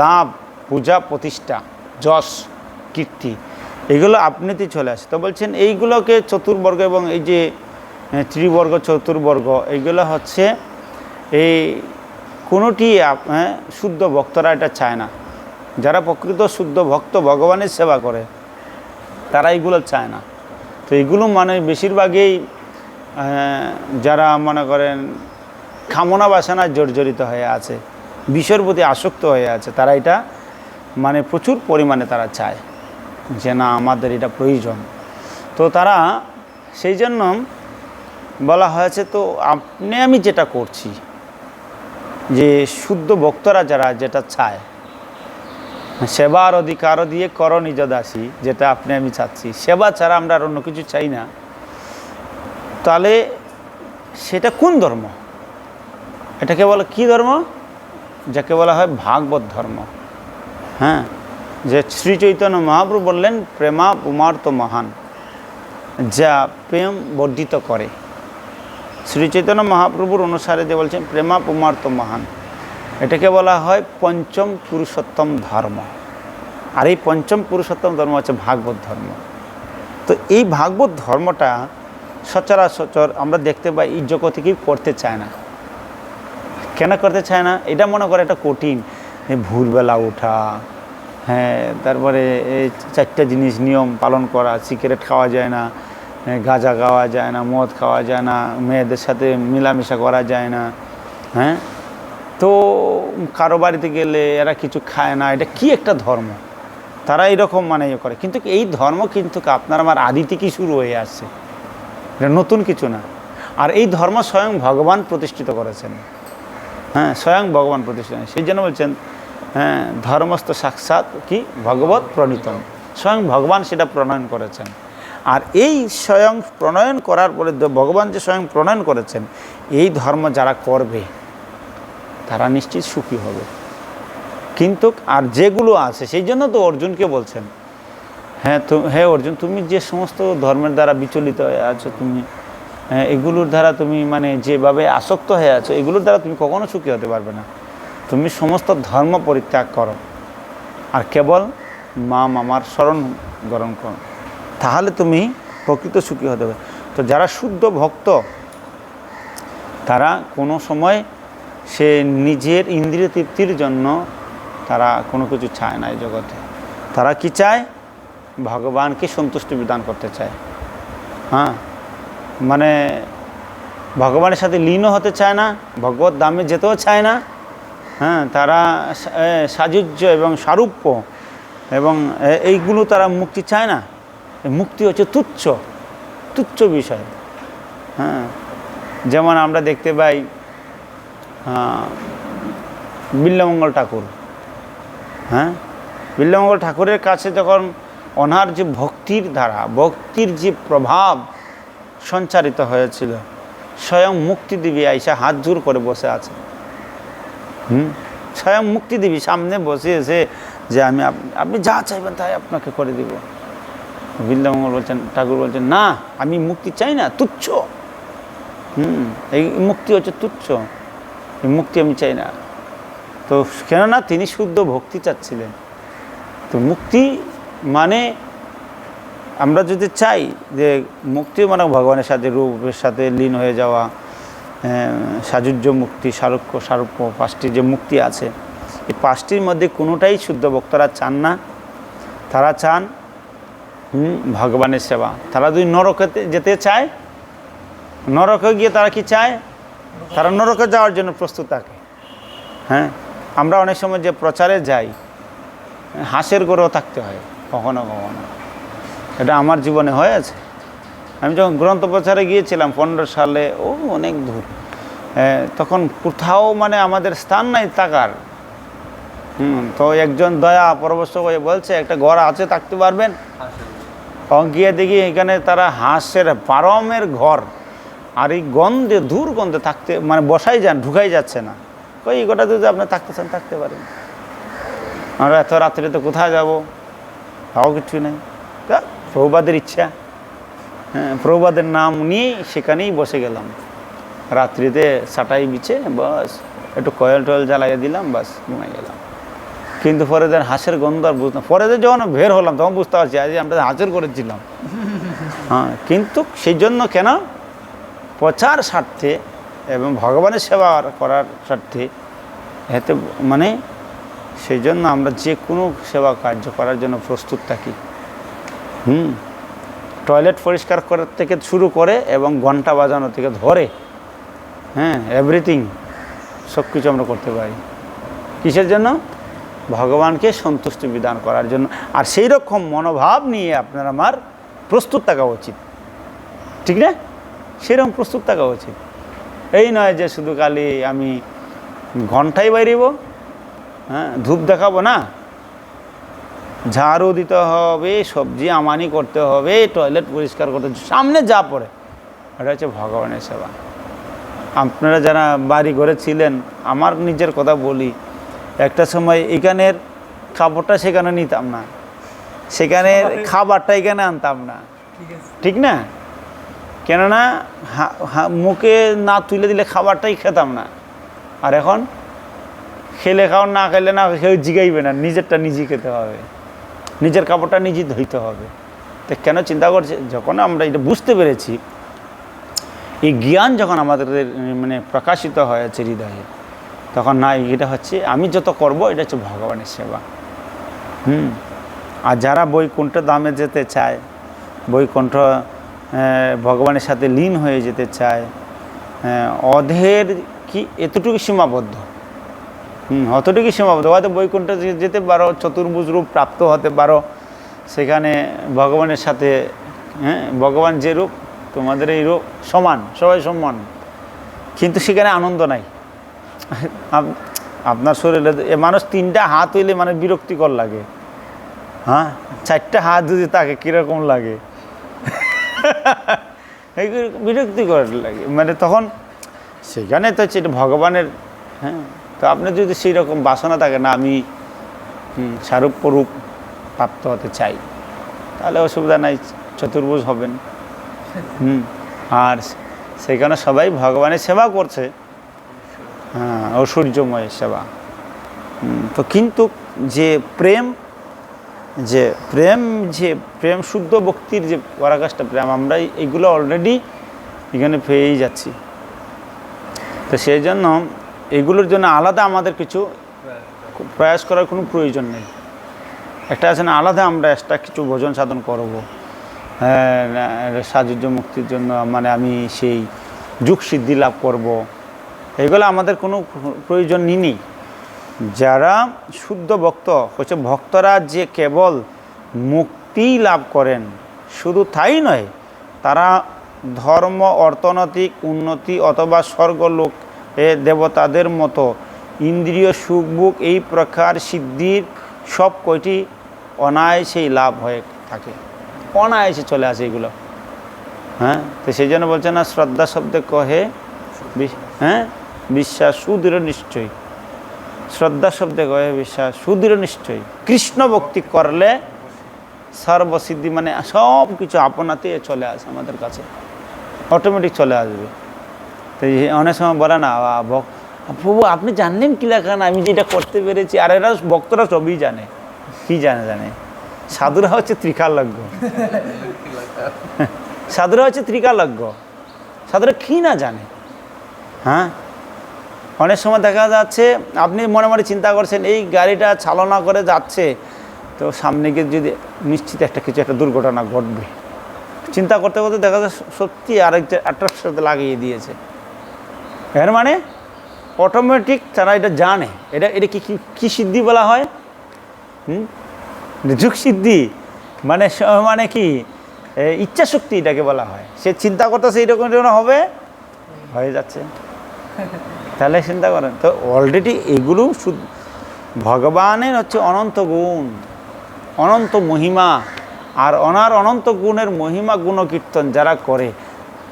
লাভ, পূজা, প্রতিষ্ঠা, যশ, কীর্তি, এগুলো আপনিতেই চলে আসে। তো বলছেন এইগুলোকে চতুর্বর্গ এবং এই যে ত্রিবর্গ, চতুর্বর্গ এইগুলো হচ্ছে এই কোনোটি শুদ্ধ ভক্তরা এটা চায় না। যারা প্রকৃত শুদ্ধ ভক্ত ভগবানের সেবা করে, তারা এগুলো চায় না। তো এগুলো মানে বেশিরভাগই যারা মনে করেন কামনা বাসনা জর্জরিত হয়ে আছে। বিষয়ের প্রতি আসক্ত হয়ে আছে। তারা এটা মানে প্রচুর পরিমাণে তারা চায় যে না, আমাদের এটা প্রয়োজন। তো তারা সেই জন্য বলা হয়েছে, তো আপনি, আমি যেটা করছি, যে শুদ্ধ ভক্তরা যারা যেটা চায়, সেবার অধিকার দিয়ে কর নিজ যেটা আপনি, আমি চাচ্ছি। সেবা ছাড়া আমরা আর অন্য কিছু চাই না। তাহলে সেটা কোন ধর্ম? এটাকে বলে কি ধর্ম? যাকে বলা হয় ভাগবত ধর্ম। হ্যাঁ যে শ্রী চৈতন্য মহাপ্রভু বললেন, প্রেমা উমার্ত মহান, যা প্রেম বর্ধিত করে। শ্রী চৈতন্য মহাপ্রভুর অনুসারে যে বলছেন, প্রেমা পুমার্ত মহান, এটাকে বলা হয় পঞ্চম পুরুষোত্তম ধর্ম। আর এই পঞ্চম পুরুষোত্তম ধর্ম হচ্ছে ভাগবত ধর্ম। তো এই ভাগবত ধর্মটা সচরাচর আমরা দেখতে পাই, এই জগতে কেউ করতে চায় না। কেন করতে চায় না? এটা মনে করে একটা কঠিন। ভোরবেলা ওঠা হ্যাঁ তারপরে এই চারটা জিনিস নিয়ম পালন করা, সিগারেট খাওয়া যায় না গাঁজা খাওয়া যায় না, মদ খাওয়া যায় না, মেয়েদের সাথে মেলামেশা করা যায় না হ্যাঁ? তো কারও বাড়িতে গেলে এরা কিছু খায় না, এটা কি একটা ধর্ম? তারা এরকম মানে ইয়ে করে। কিন্তু এই ধর্ম কিন্তু আপনার আমার আদি থেকেই শুরু হয়ে আসছে? এটা নতুন কিছু না। আর এই ধর্ম স্বয়ং ভগবান প্রতিষ্ঠিত করেছেন। হ্যাঁ স্বয়ং ভগবান প্রতিষ্ঠিত সেই জন্য বলছেন হ্যাঁ ধর্মস্থ সাক্ষাৎ কি? ভগবত প্রণীতম। স্বয়ং ভগবান সেটা প্রণয়ন করেছেন। আর এই স্বয়ং প্রণয়ন করার পরে ভগবান যে স্বয়ং প্রণয়ন করেছেন, এই ধর্ম যারা করবে, তারা নিশ্চিত সুখী হবে। কিন্তু আর যেগুলো আছে, সেই জন্য তো অর্জুনকে বলছেন হ্যাঁ তো হ্যাঁ অর্জুন, তুমি যে সমস্ত ধর্মের দ্বারা বিচলিত হয়ে আছো, তুমি এগুলোর দ্বারা তুমি মানে যেভাবে আসক্ত হয়ে আছো, এগুলোর দ্বারা তুমি কখনো সুখী হতে পারবে না। তুমি সমস্ত ধর্ম পরিত্যাগ করো। আর কেবল মা মামার স্মরণ গ্রহণ করো। তাহলে তুমি প্রকৃত সুখী হতে পারবে। তো যারা শুদ্ধ ভক্ত, তারা কোনো সময় সে নিজের ইন্দ্রিয় তৃপ্তির জন্য তারা কোনো কিছু চায় না এই জগতে। তারা কি চায়? ভগবানকে সন্তুষ্টি বিধান করতে চায়। হ্যাঁ? মানে ভগবানের সাথে লীনও হতে চায় না ভগবত দামে যেতেও চায় না। হ্যাঁ তারা সা- এ, সাযুজ্য এবং সারূপ্য এবং এইগুলো তারা মুক্তি চায় না। মুক্তি হচ্ছে তুচ্ছ তুচ্ছ বিষয়। হ্যাঁ যেমন আমরা দেখতে পাই বিল্লমঙ্গল ঠাকুর। হ্যাঁ বিল্লমঙ্গল ঠাকুরের কাছে যখন ওনার যে ভক্তির ধারা ভক্তির যে প্রভাব সঞ্চারিত হয়েছিল। স্বয়ং মুক্তিদেবী আইসা হাত জোর করে বসে আছে। হুম? স্বয়ং মুক্তিদেবী সামনে বসে এসে যে আমি আপনি যা চাইবেন তাই আপনাকে করে দিব। বিল্লামঙ্গল বলছেন, ঠাকুর বলছেন, না, আমি মুক্তি চাই না, তুচ্ছ। হুম? এই মুক্তি হচ্ছে তুচ্ছ। এই মুক্তি আমি চাই না। তো কেননা তিনি শুদ্ধ ভক্তি চাচ্ছিলেন। তো মুক্তি মানে আমরা যদি চাই যে মুক্তি মানে ভগবানের সাথে রূপের সাথে লীন হয়ে যাওয়া আহ, সাযুজ্য মুক্তি সারুক্য সারূপ্য পাঁচটি যে মুক্তি আছে এই পাঁচটির মধ্যে কোনোটাই শুদ্ধ ভক্তরা চান না। তারা চান ভগবানের সেবা। তারা যদি নরকেতে যেতে চায় নরকে গিয়ে তারা কি চায়? তারা নরকে যাওয়ার জন্য প্রস্তুত থাকে। হ্যাঁ আমরা অনেক সময় যে প্রচারে যাই হাঁসের গড়েও থাকতে হয় কখনো কখনো। এটা আমার জীবনে হয়েছে। আমি যখন গ্রন্থ প্রচারে গিয়েছিলাম পনেরো সালে, ও অনেক দূর তখন কোথাও মানে আমাদের স্থান নাই তাকার হুম, তো একজন দয়া পরবশ হয়ে বলছে, একটা ঘর আছে, থাকতে পারবেন? গিয়ে দেখি এখানে তারা হাঁসের পারমের ঘর, আর এই গন্ধে দূর গন্ধে থাকতে মানে বসাই যান, ঢুকাই যাচ্ছে না। কই, এই গোটা যদি আপনি থাকতে চান, থাকতে পারেন। আমরা এত রাত্রে তো কোথায় যাব? তাও কিছু নেই। প্রভুবাদের ইচ্ছা হ্যাঁ প্রভুবাদের নাম নিয়ে সেখানেই বসে গেলাম। রাত্রিতে সাটাই বিছে, বাস, একটু কয়েল টয়েল জ্বালাইয়া দিলাম, বাস, ঘুমাই গেলাম। কিন্তু পরে যেন হাঁসের গন্ধ আর বুঝতাম পরে যে যখন বের হলাম, তখন বুঝতে পারছি, আজ আমরা হাঁসের করেছিলাম হ্যাঁ কিন্তু সেই জন্য কেন? প্রচার স্বার্থে এবং ভগবানের সেবা করার স্বার্থে এতে মানে সেই জন্য আমরা যে কোনো সেবা কার্য করার জন্য প্রস্তুত থাকি। হুম। টয়লেট পরিষ্কার করার থেকে শুরু করে এবং ঘণ্টা বাজানো থেকে ধরে হ্যাঁ এভরিথিং সব কিছু আমরা করতে পারি। কিসের জন্য? ভগবানকে সন্তুষ্টি বিধান করার জন্য। আর সেই রকম মনোভাব নিয়ে আপনার আমার প্রস্তুত থাকা উচিত। ঠিক না? সেরকম প্রস্তুত থাকা উচিত। এই নয় যে শুধু কালি আমি ঘন্টায় বাইরিব হ্যাঁ ধূপ দেখাবো না। ঝাড়ু দিতে হবে সবজি আমানি করতে হবে টয়লেট পরিষ্কার করতে সামনে যা পড়ে। এটা হচ্ছে ভগবানের সেবা। আপনারা যারা বাড়ি ঘরে ছিলেন আমার নিজের কথা বলি একটা সময় এখানের খাবারটা সেখানে নিতাম না। সেখানে খাবারটা এখানে আনতাম না। ঠিক না? কেননা মুখে না তুলে দিলে খাবারটাই খেতাম না। আর এখন খেলে খাও না খেলে না কেউ জিগাইবে না নিজেরটা নিজে খেতে হবে। নিজের কাপড়টা নিজে ধুইতে হবে। তো কেন চিন্তা করছে? যখন আমরা এটা বুঝতে পেরেছি, এই জ্ঞান যখন আমাদের মানে প্রকাশিত হয়েছে হৃদয়ে, তখন না, এটা হচ্ছে আমি যত করব, এটা হচ্ছে ভগবানের সেবা। হুম? আর যারা বৈকুণ্ঠ দামে যেতে চায়, বৈকুণ্ঠ ভগবানের সাথে লীন হয়ে যেতে চায় অধের কি এতটুকু সীমাবদ্ধ। হুম অতটুকু সীমাবদ্ধ। হয়তো বৈকুণ্ঠ যেতে পারো, চতুর্ভুজ রূপ প্রাপ্ত হতে পারো। সেখানে ভগবানের সাথে হ্যাঁ ভগবান যে রূপ, তোমাদের এই রূপ সমান, সবাই সমান। কিন্তু সেখানে আনন্দ নাই। আপ- আপনার শরীরে এ মানুষ তিনটা হাত হইলে মানে বিরক্তিকর লাগে। হ্যাঁ? চারটা হাত যদি তাকে কীরকম লাগে? বিরক্তিকর লাগে। মানে তখন সেখানে তো হচ্ছে এটা ভগবানের হ্যাঁ তো আপনি যদি সেই রকম বাসনা থাকে না আমি হুম, স্বরূপরূপ প্রাপ্ত হতে চাই তাহলে অসুবিধা নাই চতুর্ভুজ হবেন। হুম আর সেখানে সবাই ভগবানের সেবা করছে। হ্যাঁ ঐশ্বর্যময় সেবা। তো কিন্তু যে প্রেম যে প্রেম যে প্রেম শুদ্ধ ভক্তির যে পরাকাষ্ঠা প্রেম আমরা এইগুলো অলরেডি এখানে পেয়েই যাচ্ছি। তো সেই জন্য এগুলোর জন্য আলাদা আমাদের কিছু প্রয়াস করার কোনো প্রয়োজন নেই। একটা আছে না আলাদা আমরা একটা কিছু ভোজন সাধন করব। হ্যাঁ, সাজুজ্য মুক্তির জন্য মানে আমি সেই যুগ সিদ্ধি লাভ করব। এগুলো আমাদের কোনো প্রয়োজন নেই। যারা শুদ্ধ ভক্ত হচ্ছে ভক্তরা যে কেবল মুক্তি লাভ করেন শুধু তাই নয় তারা ধর্ম অর্থনৈতিক উন্নতি অথবা স্বর্গলোক এ দেবতাদের মতো। ইন্দ্রিয় সুখভোগ এই প্রকার সিদ্ধির সব কয়টি অনায়াসেই লাভ হয়ে থাকে। অনায়াসে চলে আসে এগুলো। হ্যাঁ? তো সেই জন্য বলছে না, শ্রদ্ধা শব্দে কহে হ্যাঁ? বিশ্বাস সুদৃঢ় নিশ্চয়ই। শ্রদ্ধা শব্দে কহে, বিশ্বাস সুদৃঢ় নিশ্চয়ই। কৃষ্ণ ভক্তি করলে সর্বসিদ্ধি মানে সব কিছু আপনাতে চলে আসে আমাদের কাছে। অটোমেটিক চলে আসবে। তো অনেক সময় বলে না "আ, ভক- প্রভু আপনি জানলেন কি লেখা না? আমি যেটা করতে পেরেছি। আর এরা ভক্তরা সবই জানে। কি জানে জানে? সাধুরা হচ্ছে ত্রিকালজ্ঞ। সাধুরা হচ্ছে ত্রিকালজ্ঞ। সাধুরা কি না জানে? হ্যাঁ? অনেক সময় দেখা যাচ্ছে আপনি মনে মনে চিন্তা করছেন এই গাড়িটা চালনা করে যাচ্ছে তো সামনে গিয়ে যদি নিশ্চিত একটা কিছু একটা দুর্ঘটনা ঘটবে। চিন্তা করতে করতে দেখা যায় সত্যি আরেকটা সাথে লাগিয়ে দিয়েছে। এর মানে অটোমেটিক তারা এটা জানে। এটা এটা কি, কি- সিদ্ধি বলা হয়? হুম? যুগ সিদ্ধি মানে মানে কি? ইচ্ছা শক্তি এটাকে বলা হয়। সে চিন্তা করতেছে এইরকম এরকম হবে, হয়ে যাচ্ছে। তাহলে চিন্তা করেন। তো অলরেডি এগুলো ভগবানের হচ্ছে অনন্ত গুণ, অনন্ত মহিমা, আর অনার অনন্ত গুণের মহিমা গুণকীর্তন যারা করে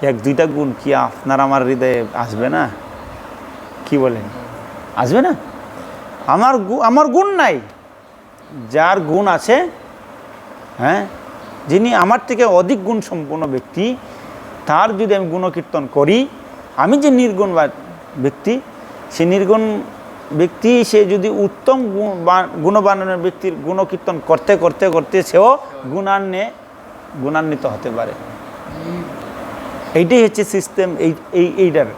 এক, দুইটা গুণ কি আপনার আমার হৃদয়ে আসবে না? কি বলেন? আসবে না? আমার আমার গুণ নাই। যার গুণ আছে হ্যাঁ যিনি আমার থেকে অধিক গুণ সম্পন্ন ব্যক্তি, তার যদি আমি গুণকীর্তন করি, আমি যে নির্গুণ ব্যক্তি, সে নির্গুণ ব্যক্তি, সে যদি উত্তম গুণবানের ব্যক্তির গুণকীর্তন করতে করতে করতে, সেও গুণান্বে গুণান্বিত হতে পারে। এইটাই হচ্ছে সিস্টেম এই এই, এইটার।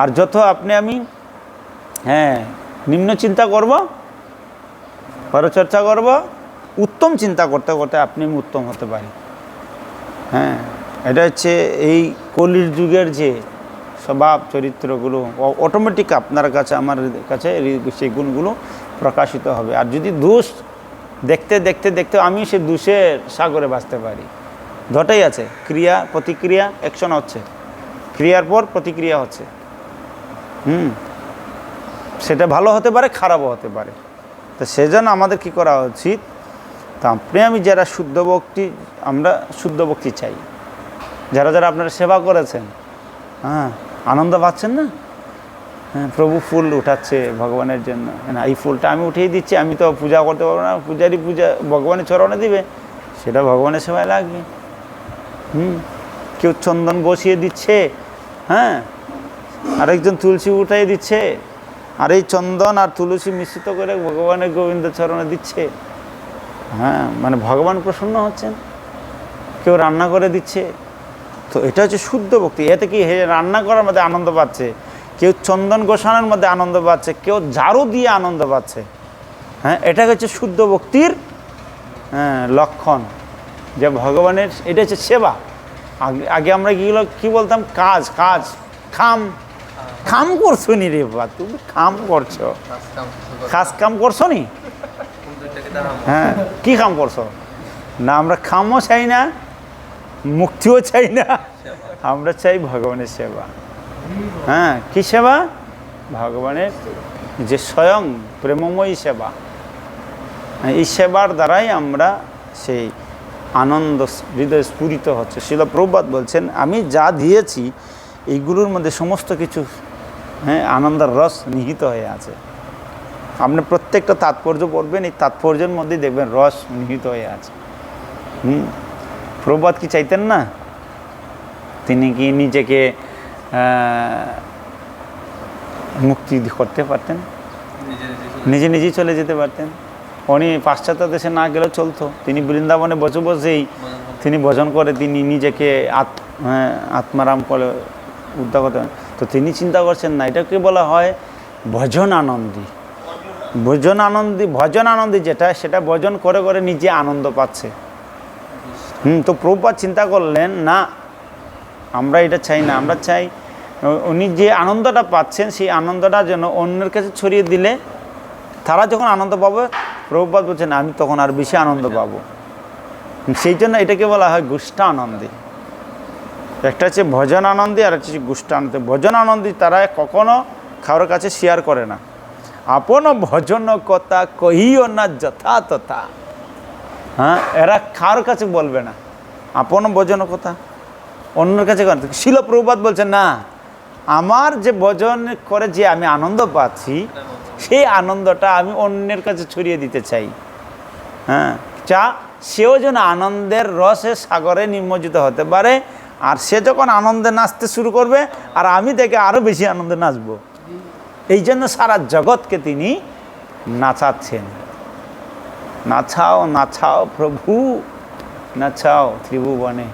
আর যত আপনি আমি হ্যাঁ নিম্ন চিন্তা করব, পরচর্চা করব, উত্তম চিন্তা করতে করতে আপনি আমি উত্তম হতে পারি। হ্যাঁ এটা হচ্ছে এই কলির যুগের যে স্বভাব চরিত্রগুলো অটোমেটিক আপনার কাছে, আমার কাছে সেই গুণগুলো প্রকাশিত হবে। আর যদি দোষ দেখতে দেখতে দেখতে আমি সে দোষের সাগরে বাঁচতে পারি। দুটাই আছে। ক্রিয়া, প্রতিক্রিয়া অ্যাকশন হচ্ছে। ক্রিয়ার পর প্রতিক্রিয়া হচ্ছে। হুম? সেটা ভালো হতে পারে, খারাপও হতে পারে। তো সেজন্য আমাদের কি করা উচিত? তা আপনি আমি যারা শুদ্ধ ভক্তি, আমরা শুদ্ধ ভক্তি চাই। যারা যারা আপনারা সেবা করেছেন হ্যাঁ আনন্দ পাচ্ছেন না? হ্যাঁ প্রভু ফুল উঠাচ্ছে ভগবানের জন্য। না, এই ফুলটা আমি উঠিয়ে দিচ্ছি, আমি তো পূজা করতে পারব না, পূজারই পূজা ভগবানের চরণে দিবে, সেটা ভগবানের সেবায় লাগবে। কেউ চন্দন বসিয়ে দিচ্ছে হ্যাঁ? আরেকজন তুলসী উঠাই দিচ্ছে আর এই চন্দন আর তুলসী মিশ্রিত করে ভগবানের গোবিন্দ চরণে দিচ্ছে। হ্যাঁ মানে ভগবান প্রসন্ন হচ্ছেন কেউ রান্না করে দিচ্ছে। তো এটা হচ্ছে শুদ্ধ ভক্তি এতে কি হে রান্না করার মধ্যে আনন্দ পাচ্ছে? কেউ চন্দন গোসানের মধ্যে আনন্দ পাচ্ছে কেউ ঝাড়ু দিয়ে আনন্দ পাচ্ছে। হ্যাঁ এটা হচ্ছে শুদ্ধ ভক্তির হ্যাঁ, লক্ষণ। যে ভগবানের, এটা হচ্ছে সেবা। আগে আমরা কীগুলো কী বলতাম? কাজ কাজ, খাম। খাম করছ নি রে বা তুমি খাম করছ। খাস কাম করছ নি? হ্যাঁ কী কাম করছ? না, আমরা খামও চাই না, মুক্তিও চাই না, আমরা চাই ভগবানের সেবা। হ্যাঁ কী সেবা? ভগবানের যে স্বয়ং প্রেমময়ী সেবা। এই সেবার দ্বারাই আমরা সেই আনন্দ হৃদয় স্ফুরিত হচ্ছে। শিল প্রবাদ বলছেন আমি যা দিয়েছি এইগুলোর মধ্যে সমস্ত কিছু হ্যাঁ আনন্দের রস নিহিত হয়ে আছে। আপনি প্রত্যেকটা তাৎপর্য পড়বেন এই তাৎপর্যের মধ্যেই দেখবেন রস নিহিত হয়ে আছে। হুম? প্রবাদ কি চাইতেন না? তিনি কি নিজেকে মুক্তি করতে পারতেন? নিজে নিজেই চলে যেতে পারতেন? উনি পাশ্চাত্য দেশে না গেলেও চলতো। তিনি বৃন্দাবনে বসে বসেই তিনি ভজন করে তিনি নিজেকে আত হ্যাঁ, আত্মারাম করে উদ্ধার তো তিনি চিন্তা করছেন না এটাকে বলা হয় ভজন আনন্দী ভজন আনন্দী ভজন আনন্দী যেটা সেটা ভজন করে করে নিজে আনন্দ পাচ্ছে। হুম তো প্রভুপাত চিন্তা করলেন না আমরা এটা চাই না আমরা চাই উনি যে আনন্দটা পাচ্ছেন সেই আনন্দটা যেন অন্যের কাছে ছড়িয়ে দিলে তারা যখন আনন্দ পাবে প্রভুপাত বলছেন, আমি তখন আর বেশি আনন্দ পাবো। সেই জন্য এটাকে বলা হয় গুষ্ঠা আনন্দী একটা হচ্ছে ভজন আনন্দে আর হচ্ছে গুষ্ঠা আনন্দী ভজন আনন্দে তারা কখনো কারোর কাছে শেয়ার করে না। আপন ভজন কথা কহিও না যথা তথা হ্যাঁ এরা কারোর কাছে বলবে না। আপন ভজন কথা? অন্যের কাছে শিল প্রভুপাত বলছেন, না, আমার যে ভজন করে যে আমি আনন্দ পাচ্ছি সেই আনন্দটা আমি অন্যের কাছে ছড়িয়ে দিতে চাই। হ্যাঁ চা সেও যেন আনন্দের রসে সাগরে নিমজ্জিত হতে পারে, আর সে যখন আনন্দে নাচতে শুরু করবে, আর আমি থেকে আরও বেশি আনন্দে নাচবো। এই জন্য সারা জগৎকে তিনি নাচাচ্ছেন। নাচাও নাচাও প্রভু, নাচাও ত্রিভুবনে।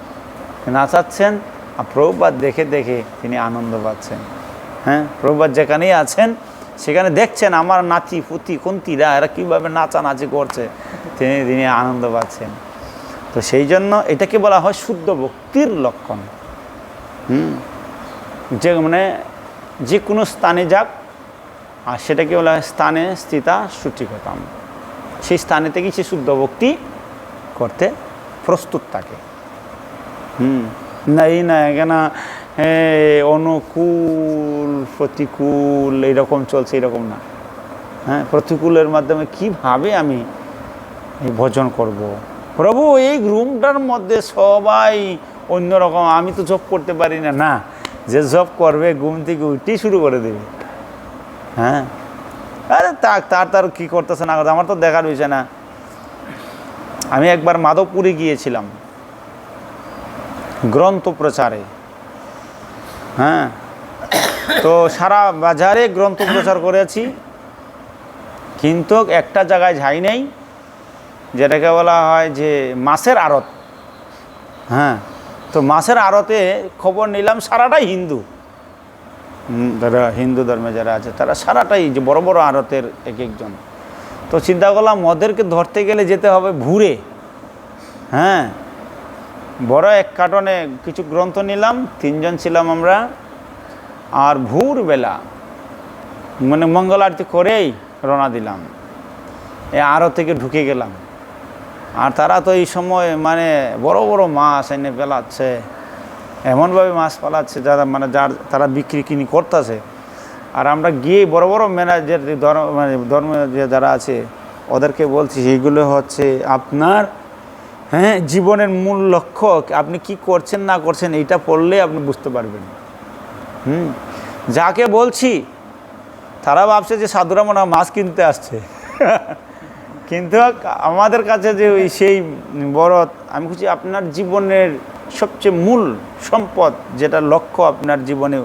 নাচাচ্ছেন, আর প্রভুপাত দেখে দেখে তিনি আনন্দ পাচ্ছেন। হ্যাঁ প্রভুপাত যেখানেই আছেন সেখানে দেখছেন আমার নাচি পুতি, কুন্তিরা, এরা কীভাবে নাচানাচি করছে। তিনি তিনি আনন্দ পাচ্ছেন। তো সেই জন্য এটাকে বলা হয় শুদ্ধ ভক্তির লক্ষণ। হুম? যে মানে যে কোনো স্থানে যাক, আর সেটাকে বলা হয় স্থানে স্থিতা সূচিকতাম। সেই স্থানে থেকেই সে শুদ্ধ ভক্তি করতে প্রস্তুত থাকে। হুম? না, এই না, এখানে এ, অনুকূল প্রতিকূল এইরকম চলছে এরকম না। হ্যাঁ প্রতিকূলের মাধ্যমে কীভাবে আমি ভজন করব। প্রভু এই রুমটার মধ্যে সবাই অন্যরকম আমি তো জব করতে পারি না। না যে জব করবে ঘুম থেকে উঠেই শুরু করে দেবে। হ্যাঁ। আরে তাক তার তার কী করতেছে না করতেছে, আমার তো দেখার বিষয় না। আমি একবার মাধবপুরে গিয়েছিলাম। গ্রন্থ প্রচারে হ্যাঁ। তো সারা বাজারে গ্রন্থ প্রচার করেছি। কিন্তু একটা জায়গায় যাই নেই, যেটাকে বলা হয় যে মাছের আড়ত। হ্যাঁ তো মাছের আড়তে খবর নিলাম, সারাটাই হিন্দু। যারা হিন্দু ধর্মে যারা আছে, তারা সারাটাই যে বড় বড় আড়তের এক একজন। তো চিন্তা করলাম, ওদেরকে ধরতে গেলে যেতে হবে ভুরে হ্যাঁ বড় এক কার্টনে কিছু গ্রন্থ নিলাম, তিনজন ছিলাম আমরা। আর ভোরবেলা মানে মঙ্গল আরতি করেই রওনা দিলাম। এ আরও থেকে ঢুকে গেলাম। আর তারা তো এই সময় মানে বড় বড় মাছ এনে পেলাচ্ছে এমনভাবে মাছ পালাচ্ছে যারা মানে যার তারা বিক্রি কিনি করতেছে। আর আমরা গিয়ে বড় বড় ম্যানেজার ধর্ম মানে ধর্ম যে যারা আছে, ওদেরকে বলছি, এইগুলো হচ্ছে আপনার হ্যাঁ জীবনের মূল লক্ষ্য আপনি কি করছেন না করছেন এইটা পড়লে আপনি বুঝতে পারবেন। হুম যাকে বলছি তারা ভাবছে যে সাধুরা মনে মাছ কিনতে আসছে। কিন্তু আমাদের কাছে যে ওই সেই বড় আমি খুঁজি আপনার জীবনের সবচেয়ে মূল সম্পদ যেটা লক্ষ্য আপনার জীবনে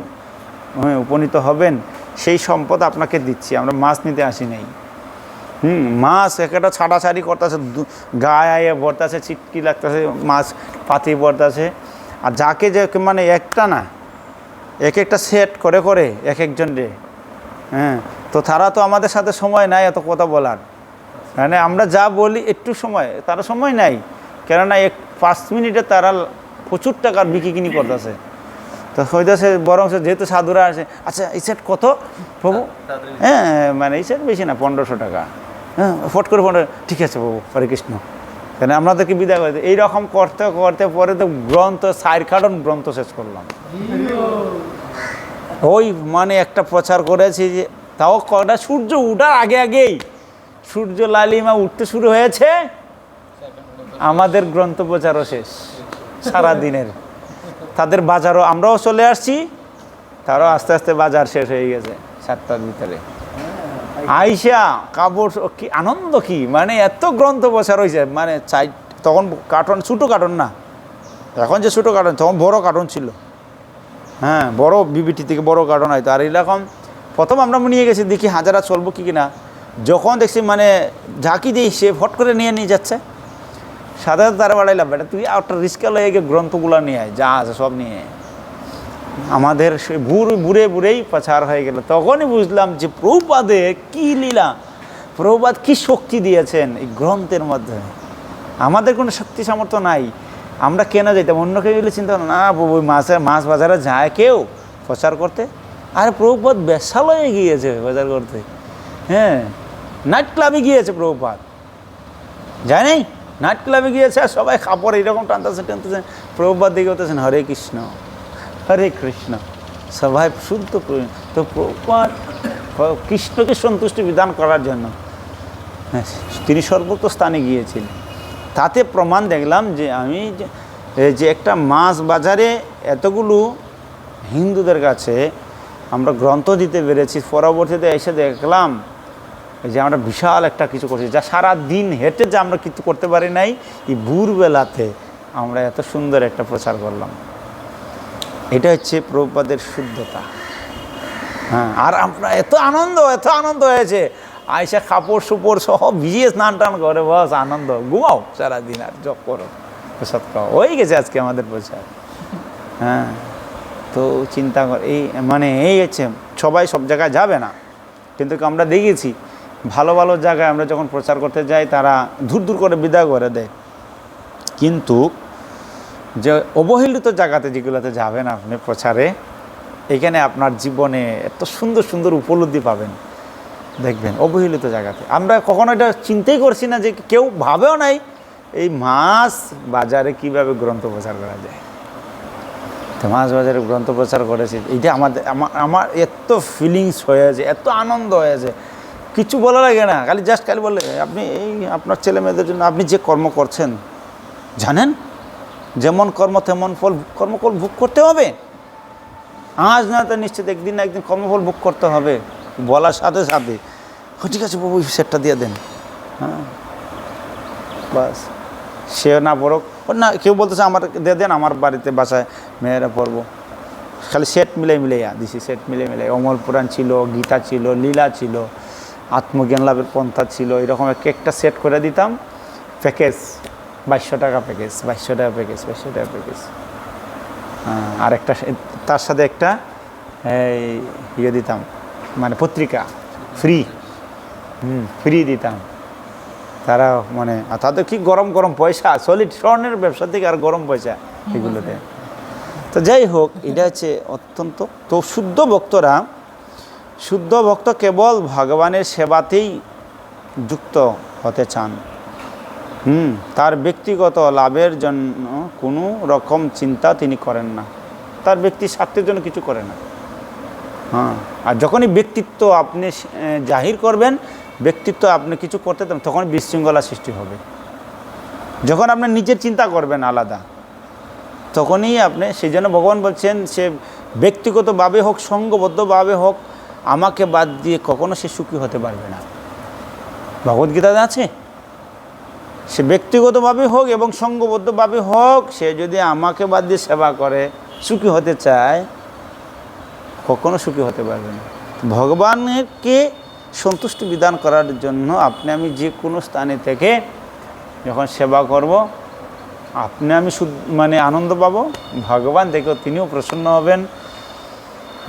হ্যাঁ, উপনীত হবেন সেই সম্পদ আপনাকে দিচ্ছি। আমরা মাছ নিতে আসি নাই। হুম মাছ একটা ছাড়াছাড়ি করতেছে গায়ে আয়ে ভরতেছে চিটকি লাগতেছে মাছ পাতি ভরতেছে। আর যাকে যে মানে একটা না এক একটা সেট করে করে এক একজন রে। হ্যাঁ তো তারা তো আমাদের সাথে সময় নাই এত কথা বলার। মানে আমরা যা বলি একটু সময় তারা সময় নাই। কেননা এক পাঁচ মিনিটে তারা প্রচুর টাকার বিক্রি কিনি করতেছে। তো হইতেছে বরং যেহেতু সাধুরা আছে আচ্ছা এই সেট কত? প্রভু? হ্যাঁ মানে এই সেট বেশি না পনেরোশো টাকা। হ্যাঁ ফট করে পনেরো ঠিক আছে বাবু, হরে কৃষ্ণ। কেন আপনাদেরকে বিদায় করে। এইরকম করতে করতে পরে তো গ্রন্থ, সাইর কার্টন গ্রন্থ শেষ করলাম। ওই মানে একটা প্রচার করেছি যে, তাও কটা সূর্য উঠার আগে আগেই। সূর্য লালিমা উঠতে শুরু হয়েছে। আমাদের গ্রন্থ প্রচারও শেষ সারা দিনের তাদের বাজারও, আমরাও চলে আসছি। তারও আস্তে আস্তে বাজার শেষ হয়ে গেছে, সাতটার ভিতরে। আইসা কাপড় কি আনন্দ কি? মানে এত গ্রন্থ প্রচার হয়েছে মানে চাই তখন কার্টন, ছোটো কার্টন না। এখন যে ছোটো কার্টন, তখন বড় কার্টন ছিল। হ্যাঁ বড় বিবিটি থেকে বড় কার্টন হয়তো আর এরকম প্রথম আমরা নিয়ে গেছি, দেখি হাজারা চলবো কি কিনা। যখন দেখছি মানে ঝাঁকি দিই সে ফট করে নিয়ে নিয়ে যাচ্ছে। সাধারণত তারা বাড়াইলাম, বেটা, তুই একটা রিস্কা লয়ে গিয়ে গ্রন্থগুলো নিয়ে আয়, যা আছে সব নিয়ে। আমাদের সে ভুর বুড়ে বুড়েই পাচার হয়ে গেল। তখনই বুঝলাম যে প্রভুপাদে কি লীলা প্রভুপাদ কি শক্তি দিয়েছেন এই গ্রন্থের মাধ্যমে। আমাদের কোনো শক্তি সামর্থ্য নাই। আমরা কেনা যেতাম অন্য কেউ গেলে চিন্তা না প্রভু মাছের মাছ বাজারে যায় কেউ প্রচার করতে? আর প্রভুপাদ বেশালয়ে গিয়েছে বাজার করতে। হ্যাঁ নাইট ক্লাবে গিয়েছে প্রভুপাদ যায় নাই নাইট ক্লাবে গিয়েছে আর সবাই কাপড় এইরকম টানতেছে টানতেছে। প্রভুপাদ দিকে হতেছেন হরে কৃষ্ণ। হরে কৃষ্ণ। সবাই শুদ্ধ। তো প্রভুপাদ কৃষ্ণকে সন্তুষ্টি বিধান করার জন্য। হ্যাঁ, তিনি সর্বোচ্চ স্থানে গিয়েছিলেন। তাতে প্রমাণ দেখলাম যে আমি যে একটা মাছ বাজারে এতগুলো হিন্দুদের কাছে আমরা গ্রন্থ দিতে পেরেছি পরবর্তীতে এসে দেখলাম যে আমরা বিশাল একটা কিছু করছি যা সারা দিন হেঁটে যে আমরা কিছু করতে পারি নাই এই ভোরবেলাতে আমরা এত সুন্দর একটা প্রচার করলাম। এটা হচ্ছে প্রভুপাদের শুদ্ধতা। হ্যাঁ আর আমরা এত আনন্দ এত আনন্দ হয়েছে। আয়সা কাপড় সুপড় সহ ভিজিয়ে স্নান টান করে, বস আনন্দ। ঘুমাও সারাদিন আর জপ করো, প্রসাদ খাও। হয়ে গেছে আজকে আমাদের প্রচার। হ্যাঁ তো চিন্তা কর, এই মানে এই হচ্ছে, সবাই সব জায়গায় যাবে না। কিন্তু আমরা দেখেছি, ভালো ভালো জায়গায় আমরা যখন প্রচার করতে যাই, তারা দূর দূর করে বিদায় করে দেয়। কিন্তু যে অবহেলিত জায়গাতে যেগুলোতে যাবেন আপনি প্রচারে, এখানে আপনার জীবনে এত সুন্দর সুন্দর উপলব্ধি পাবেন। দেখবেন, অবহেলিত জায়গাতে। আমরা কখনো এটা চিন্তাই করছি না যে কেউ ভাবেও নাই এই মাছ বাজারে কীভাবে গ্রন্থ প্রচার করা যায়। তো মাছ বাজারে গ্রন্থ প্রচার করেছি এটা আমাদের আমার আমার এত ফিলিংস হয়েছে, এত আনন্দ হয়েছে। কিছু বলা লাগে না, খালি জাস্ট খালি বলে, আপনি এই আপনার ছেলে মেয়েদের জন্য আপনি যে কর্ম করছেন, জানেন? যেমন কর্ম তেমন ফল, কর্মফল ভোগ করতে হবে। আজ না তো নিশ্চিত একদিন না একদিন কর্মফল ভোগ করতে হবে। বলার সাথে সাথে ঠিক আছে বাবু সেটটা দিয়ে দেন। হ্যাঁ। বাস। সে না পড়ুক। না, কেউ বলতেছে আমার দিয়ে দেন, আমার বাড়িতে বাসায় মেয়েরা পড়ব। খালি সেট মিলে মিলে দিছি, সেট মিলে মিলে। অমল পুরাণ ছিল, গীতা ছিল, লীলা ছিল, আত্মজ্ঞান লাভের পন্থা ছিল, এরকম এক একটা সেট করে দিতাম। প্যাকেজ। বাইশশো টাকা প্যাকেজ বাইশশো টাকা প্যাকেজ বাইশশো টাকা প্যাকেজ আর একটা তার সাথে একটা এই ইয়ে দিতাম মানে পত্রিকা ফ্রি হুম। ফ্রি দিতাম। তারা মানে তাদের কি গরম গরম পয়সা? সলিড স্বর্ণের ব্যবসা থেকে আর গরম পয়সা এগুলোতে। তো যাই হোক এটা হচ্ছে অত্যন্ত তো শুদ্ধ ভক্তরা শুদ্ধ ভক্ত কেবল ভগবানের সেবাতেই যুক্ত হতে চান। হুম, তার ব্যক্তিগত লাভের জন্য কোনো রকম চিন্তা তিনি করেন না। তার ব্যক্তি স্বার্থের জন্য কিছু করে না। হ্যাঁ আর যখনই ব্যক্তিত্ব আপনি জাহির করবেন, ব্যক্তিত্ব আপনি কিছু করতে তখন বিশৃঙ্খলা সৃষ্টি হবে। যখন আপনি নিজের চিন্তা করবেন আলাদা, তখনই আপনি সেই জন্য ভগবান বলছেন, সে ব্যক্তিগতভাবে হোক, সঙ্গবদ্ধভাবে হোক, আমাকে বাদ দিয়ে কখনো সে সুখী হতে পারবে না। ভগবদ্গীতাতে আছে? সে ব্যক্তিগতভাবে হোক এবং সঙ্গবদ্ধভাবে হোক, সে যদি আমাকে বাদ দিয়ে সেবা করে, সুখী হতে চায়, কখনো সুখী হতে পারবে না। ভগবানকে সন্তুষ্টি বিধান করার জন্য আপনি, আমি যে কোনো স্থানে থেকে যখন সেবা করব, আপনি, আমি মানে আনন্দ পাবো। ভগবান দেখেও তিনিও প্রসন্ন হবেন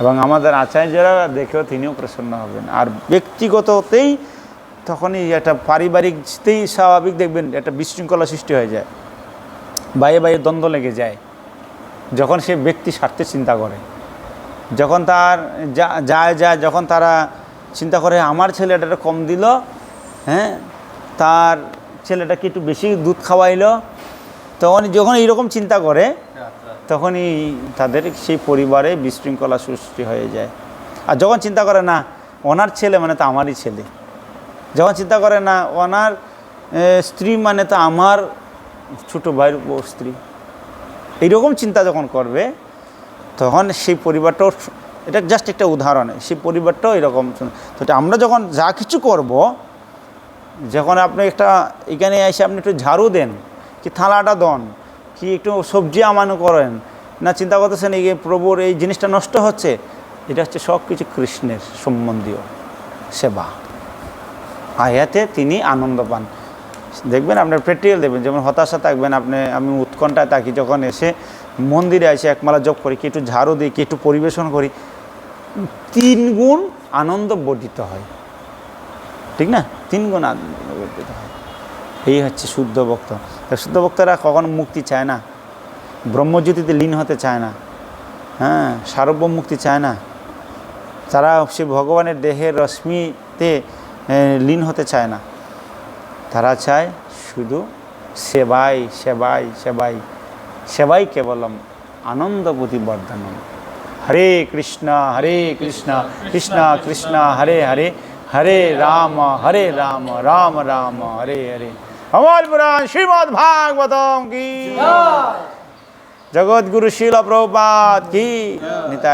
এবং আমাদের আচার্যরা দেখেও তিনিও প্রসন্ন হবেন। আর ব্যক্তিগততেই তখনই একটা পারিবারিকতেই স্বাভাবিক দেখবেন, একটা বিশৃঙ্খলা সৃষ্টি হয়ে যায়। বাইরে বাইরে দ্বন্দ্ব লেগে যায়। যখন সে ব্যক্তি স্বার্থে চিন্তা করে। যখন তার যা, যায় যায়, যখন তারা চিন্তা করে, আমার ছেলেটা কম দিল হ্যাঁ? তার ছেলেটাকে একটু বেশি দুধ খাওয়াইলো? তখন যখন এইরকম চিন্তা করে, তখনই তাদের সেই পরিবারে বিশৃঙ্খলা সৃষ্টি হয়ে যায়। আর যখন চিন্তা করে, না, ওনার ছেলে মানে তো আমারই ছেলে। যখন চিন্তা করে না, ওনার স্ত্রী মানে তো আমার ছোটো ভাইয়ের বউ স্ত্রী। এইরকম চিন্তা যখন করবে, তখন সেই পরিবারটাও এটা জাস্ট একটা উদাহরণ, সেই পরিবারটাও এরকম তো আমরা যখন যা কিছু করব, যখন আপনি একটা, এখানে এসে আপনি একটু ঝাড়ু দেন, কি থালাটা দন, কি একটু সবজি আমানো করেন, না চিন্তা করতেছেন এই প্রভুর এই জিনিসটা নষ্ট হচ্ছে, এটা হচ্ছে সব কিছু কৃষ্ণের সম্বন্ধীয় সেবা। আয়াতে তিনি আনন্দ পান। দেখবেন আপনার প্র্যাকটিক্যাল দেখবেন, যেমন হতাশা থাকবেন আপনি, আমি উৎকণ্ঠায় থাকি, যখন এসে মন্দিরে এসে একমালা জপ করি, কি একটু ঝাড়ু দিই, কি একটু পরিবেশন করি, তিন গুণ আনন্দ বর্ধিত হয়। ঠিক না? তিন গুণ আনন্দ বর্ধিত হয়। এই হচ্ছে শুদ্ধ ভক্ত। শুদ্ধ ভক্তরা কখনো মুক্তি চায় না। ব্রহ্মজ্যোতিতে লীন হতে চায় না। হ্যাঁ সার্বভৌম মুক্তি চায় না। তারা সে ভগবানের দেহের রশ্মিতে লীন হতে চায় না। তারা চায় শুধু সেবাই সেবাই সেবাই সেবাই কেবলম আনন্দবতী বর্ধনম হরে কৃষ্ণ হরে কৃষ্ণ কৃষ্ণ কৃষ্ণ হরে হরে হরে রাম হরে রাম রাম রাম হরে হরে। আমার পুরাণ শ্রীমদ্ ভাগবতম কি? জগৎগুরু শিল প্রভুপাত কি? নিতাই